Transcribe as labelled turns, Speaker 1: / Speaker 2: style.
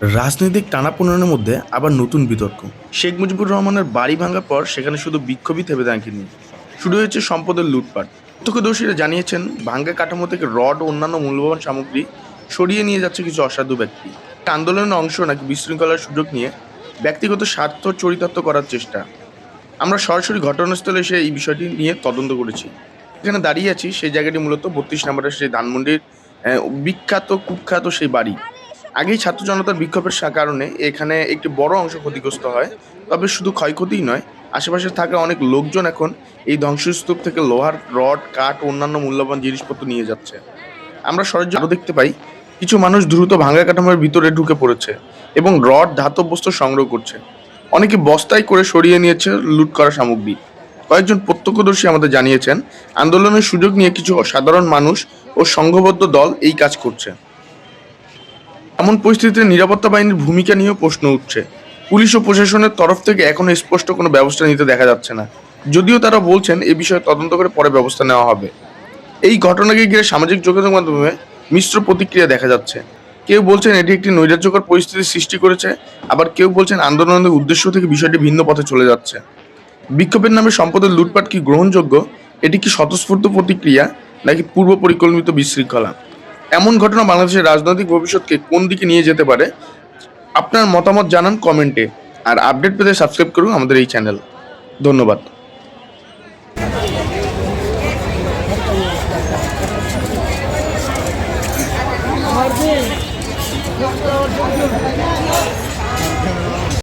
Speaker 1: রাজনৈতিক টানাপোড়েনের মধ্যে আবার নতুন বিতর্ক। শেখ মুজিবুর রহমানের বাড়ি ভাঙার পর সেখানে শুধু বিক্ষোভই থেমে থাকেনি শুরু হয়েছে সম্পদের লুটপাট। প্রত্যক্ষদর্শীরা জানিয়েছেন, ভাঙ্গা কাঠামো থেকে রড ও অন্যান্য মূল্যবান সামগ্রী সরিয়ে নিয়ে যাচ্ছে কিছু অসাধু ব্যক্তি। আন্দোলনের অংশ নাকি বিশৃঙ্খলার সুযোগ নিয়ে ব্যক্তিগত স্বার্থ চরিতার্থ করার চেষ্টা। আমরা সরাসরি ঘটনাস্থলে এসে এই বিষয়টি নিয়ে তদন্ত করেছি। এখানে দাঁড়িয়ে আছি, সেই জায়গাটি মূলত বত্রিশ নম্বরের সেই ধানমন্ডির বিখ্যাত, কুখ্যাত সেই বাড়ি। আগেই ছাত্র জনতার বিক্ষোভের কারণে এখানে একটি বড় অংশ ক্ষতিগ্রস্ত হয়। তবে শুধু ক্ষয়ক্ষতিই নয়, আশেপাশে থাকা অনেক লোকজন এখন এই ধ্বংসস্তূপ থেকে লোহার রড, কাঠ অন্যান্য মূল্যবান জিনিসপত্র নিয়ে যাচ্ছে। আমরা সরঞ্জাম আরও দেখতে পাই, কিছু মানুষ দ্রুত ভাঙা কাঠামোর ভিতরে ঢুকে পড়েছে এবং রড ধাতব বস্তু সংগ্রহ করছে। অনেকে বস্তায় করে সরিয়ে নিয়েছে লুট করা সামগ্রী। কয়েকজন প্রত্যক্ষদর্শী আমাদের জানিয়েছেন, আন্দোলনের সুযোগ নিয়ে কিছু সাধারণ মানুষ ও সংঘবদ্ধ দল এই কাজ করছে। এমন পরিস্থিতিতে নিরাপত্তা বাহিনীর ভূমিকা নিয়েও প্রশ্ন উঠছে। পুলিশ ও প্রশাসনের তরফ থেকে এখনও স্পষ্ট কোনো ব্যবস্থা নিতে দেখা যাচ্ছে না। যদিও তারা বলছেন এ বিষয়ে তদন্ত করে পরে ব্যবস্থা নেওয়া হবে। এই ঘটনাকে ঘিরে সামাজিক যোগাযোগ মাধ্যমে মিশ্র প্রতিক্রিয়া দেখা যাচ্ছে। কেউ বলছেন এটি একটি নৈরাজ্যকর পরিস্থিতি সৃষ্টি করেছে, আবার কেউ বলছেন আন্দোলনের উদ্দেশ্য থেকে বিষয়টি ভিন্ন পথে চলে যাচ্ছে। বিক্ষোভের নামে সম্পদের লুটপাট কি গ্রহণযোগ্য, এটি কি স্বতঃস্ফূর্ত প্রতিক্রিয়া, নাকি পূর্ব পরিকল্পিত বিশৃঙ্খলা? এমন ঘটনা বাংলাদেশের রাজনৈতিক ভবিষ্যৎকে কোন দিকে নিয়ে যেতে পারে, আপনার মতামত জানান কমেন্টে আর আপডেট পেতে সাবস্ক্রাইব করুন আমাদের এই চ্যানেল ধন্যবাদ.